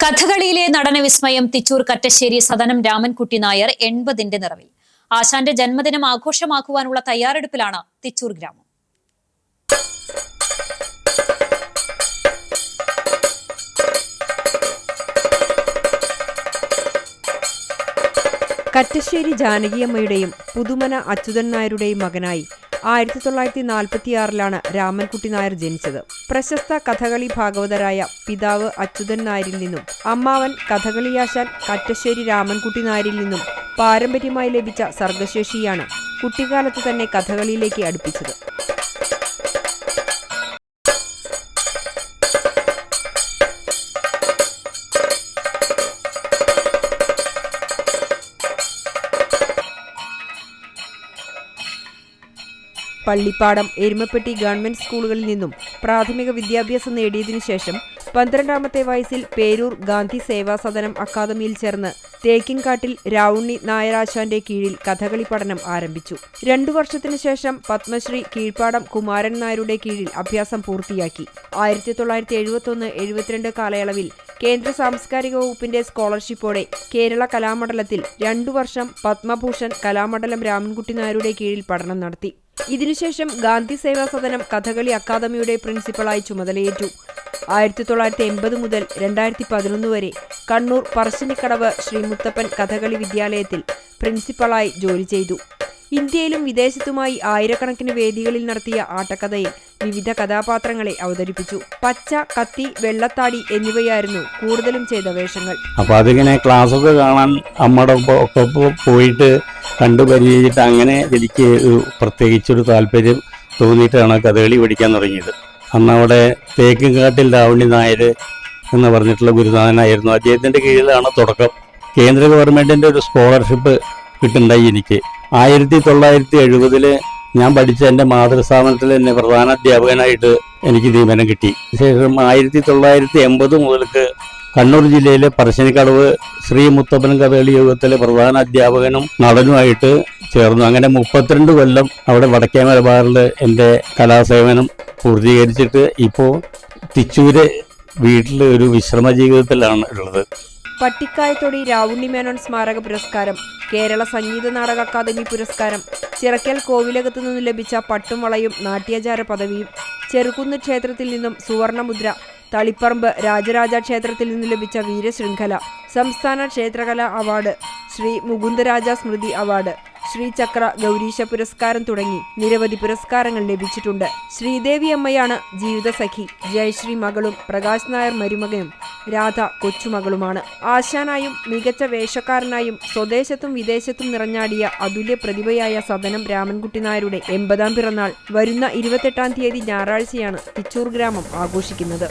കഥകളിയിലെ നടന വിസ്മയം തിച്ചൂർ കറ്റശ്ശേരി സദനം രാമൻകുട്ടി നായർ എൺപതിന്റെ നിറവിൽ. ആശാന്റെ ജന്മദിനം ആഘോഷമാക്കുവാനുള്ള തയ്യാറെടുപ്പിലാണ് തിച്ചൂർ ഗ്രാമം. കറ്റശ്ശേരി ജാനകിയമ്മയുടെയും പുതുമന അച്യുതൻ നായരുടെയും മകനായി ആയിരത്തി തൊള്ളായിരത്തി നാൽപ്പത്തിയാറിലാണ് രാമൻകുട്ടി നായർ ജനിച്ചത്. പ്രശസ്ത കഥകളി ഭാഗവതരായ പിതാവ് അച്യുതൻ നായരിൽ നിന്നും അമ്മാവൻ കഥകളിയാശാൻ കറ്റശ്ശേരി രാമൻകുട്ടി നായരിൽ നിന്നും പാരമ്പര്യമായി ലഭിച്ച സർഗശേഷിയാണ് കുട്ടിക്കാലത്ത് തന്നെ കഥകളിയിലേക്ക് അടുപ്പിച്ചത്. പള്ളിപ്പാടം എരുമപ്പെട്ടി ഗവൺമെന്റ് സ്കൂളുകളിൽ നിന്നും പ്രാഥമിക വിദ്യാഭ്യാസം നേടിയതിനു ശേഷം പന്ത്രണ്ടാമത്തെ വയസ്സിൽ പേരൂർ ഗാന്ധി സേവാ സദനം അക്കാദമിയിൽ ചേർന്ന് തേക്കിൻകാട്ടിൽ രാവുണ്ണി നായരാശാന്റെ കീഴിൽ കഥകളി പഠനം ആരംഭിച്ചു. രണ്ടു വർഷത്തിനു ശേഷം പത്മശ്രീ കീഴ്പ്പാടം കുമാരൻ നായരുടെ കീഴിൽ അഭ്യാസം പൂർത്തിയാക്കി. ആയിരത്തി തൊള്ളായിരത്തി എഴുപത്തൊന്ന് എഴുപത്തിരണ്ട് കാലയളവിൽ കേന്ദ്ര സാംസ്കാരിക വകുപ്പിന്റെ സ്കോളർഷിപ്പോടെ കേരള കലാമണ്ഡലത്തിൽ രണ്ടു വർഷം പത്മഭൂഷൺ കലാമണ്ഡലം രാമൻകുട്ടി നായരുടെ കീഴിൽ പഠനം നടത്തി. ഇതിനുശേഷം ഗാന്ധി സേവാ സദനം കഥകളി അക്കാദമിയുടെ പ്രിൻസിപ്പളായി ചുമതലയേറ്റു. ആയിരത്തി തൊള്ളായിരത്തി എൺപത് മുതൽ രണ്ടായിരത്തി പതിനൊന്ന് വരെ കണ്ണൂർ പറശ്ശിനിക്കടവ് ശ്രീ മുത്തപ്പൻ കഥകളി വിദ്യാലയത്തിൽ പ്രിൻസിപ്പളായി ജോലി ചെയ്തു. ഇന്ത്യയിലും വിദേശത്തുമായി ആയിരക്കണക്കിന് വേദികളിൽ നടത്തിയ ആട്ടക്കഥയിൽ വിവിധ കഥാപാത്രങ്ങളെ അവതരിപ്പിച്ചു. പച്ച കത്തി വെള്ളത്താടി എന്നിവയായിരുന്നു കൂടുതലും ചെയ്ത വേഷങ്ങൾ. അപ്പൊ അതിങ്ങനെ ക്ലാസ്സൊക്കെ കാണാൻ അമ്മയുടെ ഒക്കെ പോയിട്ട് കണ്ടു പരിചയിച്ചിട്ട് അങ്ങനെ എനിക്ക് പ്രത്യേകിച്ചൊരു താല്പര്യം തോന്നിയിട്ടാണ് കഥകളി പഠിക്കാൻ തുടങ്ങിയത്. അന്ന് അവിടെ തേക്കിൻകാട്ടിൽ രാവണി നായർ എന്ന് പറഞ്ഞിട്ടുള്ള ഗുരുനാഥനായിരുന്നു. അദ്ദേഹത്തിന്റെ കീഴിലാണ് തുടക്കം. കേന്ദ്ര ഗവൺമെന്റിന്റെ ഒരു സ്കോളർഷിപ്പ് കിട്ടുണ്ടായി എനിക്ക്. ആയിരത്തി തൊള്ളായിരത്തി എഴുപതിൽ ഞാൻ പഠിച്ച എന്റെ മാതൃസ്ഥാപനത്തിൽ തന്നെ പ്രധാന അധ്യാപകനായിട്ട് എനിക്ക് നിയമനം കിട്ടി. ശേഷം ആയിരത്തി തൊള്ളായിരത്തി എൺപത് മുതൽക്ക് കണ്ണൂർ ജില്ലയിലെ പറശ്ശിനിക്കടവ് ശ്രീ മുത്തപ്പൻ കഥകളി യോഗത്തിലെ പ്രധാന അധ്യാപകനും നടനുമായിട്ട് ചേർന്നു. അങ്ങനെ മുപ്പത്തിരണ്ട് കൊല്ലം അവിടെ വടക്കേ മലബാറിൽ എന്റെ കലാസേവനം പൂർത്തീകരിച്ചിട്ട് ഇപ്പോൾ തിച്ചൂര് വീട്ടിൽ ഒരു വിശ്രമ ജീവിതത്തിലാണ് ഉള്ളത്. പട്ടിക്കായത്തൊടി രാവുണ്ണി മേനോൻ സ്മാരക പുരസ്കാരം കേരള സംഗീത നാടക അക്കാദമി പുരസ്കാരം ചിറക്കൽ കോവിലകത്തു നിന്നും ലഭിച്ച പട്ടും വളയും നാട്യാചാര പദവിയും ചെറുകുന്ന് ക്ഷേത്രത്തിൽ നിന്നും സുവർണമുദ്ര തളിപ്പറമ്പ് രാജരാജ ക്ഷേത്രത്തിൽ നിന്ന് ലഭിച്ച വീരശൃംഖല സംസ്ഥാന ക്ഷേത്രകല അവാർഡ് ശ്രീ മുകുന്ദരാജ സ്മൃതി അവാർഡ്. ശ്രീചക്ര ഗൗരീശ പുരസ്കാരം തുടങ്ങി. നിരവധി പുരസ്കാരങ്ങൾ ലഭിച്ചിട്ടുണ്ട്. ശ്രീദേവി അമ്മയാണ് ജീവിതസഖി. ജയശ്രീ മകളും പ്രകാശ് നായർ മരുമകനും രാധ കൊച്ചുമകളുമാണ്. ആശാനായും മികച്ച വേഷക്കാരനായും സ്വദേശത്തും വിദേശത്തും നിറഞ്ഞാടിയ അതുല്യ പ്രതിഭയായ സദനം രാമൻകുട്ടി നായരുടെ എൺപതാം പിറന്നാൾ വരുന്ന ഇരുപത്തെട്ടാം തീയതി ഞായറാഴ്ചയാണ് തിച്ചൂർ ഗ്രാമം ആഘോഷിക്കുന്നത്.